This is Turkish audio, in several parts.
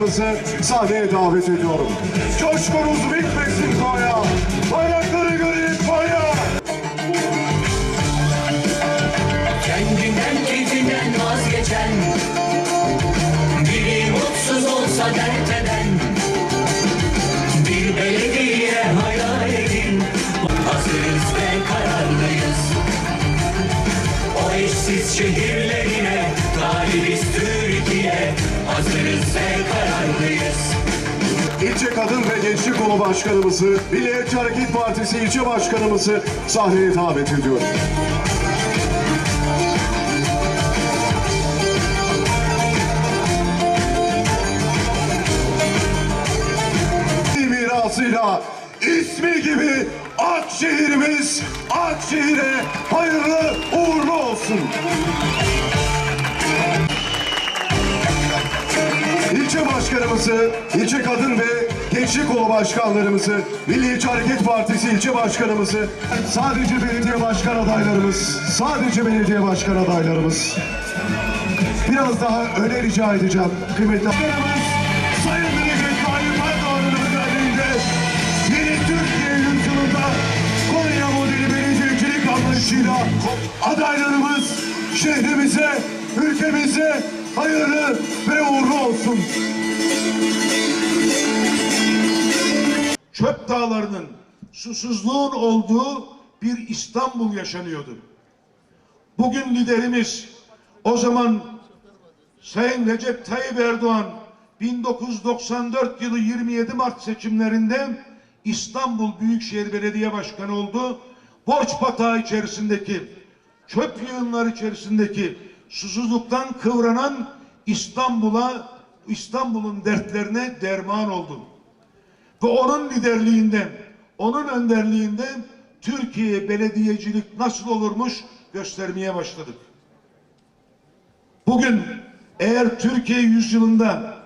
başkanımızı sahneye davet ediyorum. Coşkunuz bitmesin Konya. Bayrakları göreyim Konya. Kendinden keyfinden vazgeçen Biri mutsuz olsa dert eden Bir belediye hayal edin Hazırız ve kararlıyız O eşsiz şehirlerine Talibiz Hazırız ve kararlıyız İlçe Kadın ve Gençlik Kolu Başkanımızı, Milliyetçi Hareket Partisi İlçe Başkanımızı sahneye davet ediyorum. mirasıyla ismi gibi Akşehir'imiz Akşehir'e hayırlı uğurlu olsun. Başkanımızı, ilçe kadın ve gençlik kolu başkanlarımızı, Milliyetçi Hareket Partisi ilçe başkanımızı, sadece belediye başkan adaylarımız, sadece belediye başkan adaylarımız. Biraz daha öne rica edeceğim kıymetli başkanımız. Sayın Recep Tayyip Erdoğan'ın önderliğinde yeni Türkiye yüzyılında Konya modeli belediyecilik anlayışıyla adaylarımız şehrimize, ülkemize hayırlı ve uğurlu olsun. Dağlarının, susuzluğun olduğu bir İstanbul yaşanıyordu. Bugün liderimiz o zaman Sayın Recep Tayyip Erdoğan 1994 yılı 27 Mart seçimlerinde İstanbul Büyükşehir Belediye Başkanı oldu. Borç batağı içerisindeki, çöp yığınları içerisindeki susuzluktan kıvranan İstanbul'a, İstanbul'un dertlerine derman oldu. Ve onun liderliğinde, onun önderliğinde Türkiye belediyecilik nasıl olurmuş göstermeye başladık. Bugün eğer Türkiye yüzyılında,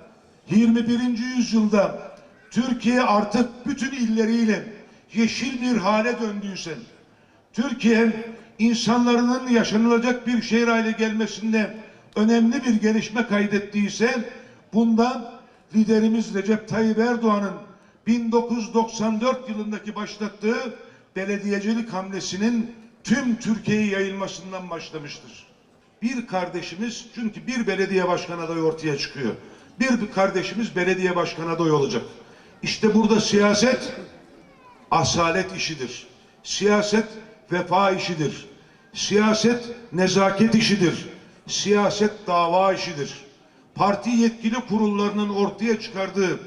21. yüzyılda Türkiye artık bütün illeriyle yeşil bir hale döndüyse, Türkiye insanların yaşanılacak bir şehir hale gelmesinde önemli bir gelişme kaydettiyse bunda liderimiz Recep Tayyip Erdoğan'ın 1994 yılındaki başlattığı belediyecilik hamlesinin tüm Türkiye'ye yayılmasından başlamıştır. Bir kardeşimiz çünkü bir belediye başkan adayı ortaya çıkıyor. Bir kardeşimiz belediye başkan adayı olacak. İşte burada siyaset asalet işidir. Siyaset vefa işidir. Siyaset nezaket işidir. Siyaset dava işidir. Parti yetkili kurullarının ortaya çıkardığı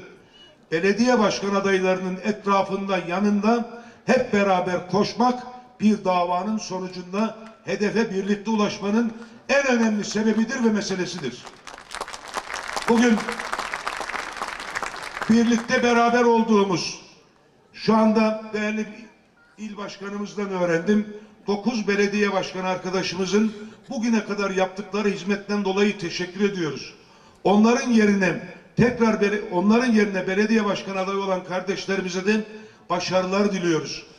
belediye başkan adaylarının etrafında yanında hep beraber koşmak bir davanın sonucunda hedefe birlikte ulaşmanın en önemli sebebidir ve meselesidir. Bugün birlikte beraber olduğumuz şu anda değerli il başkanımızdan öğrendim. 9 belediye başkanı arkadaşımızın bugüne kadar yaptıkları hizmetten dolayı teşekkür ediyoruz. Onların yerine tekrar onların yerine belediye başkanı adayı olan kardeşlerimize de başarılar diliyoruz.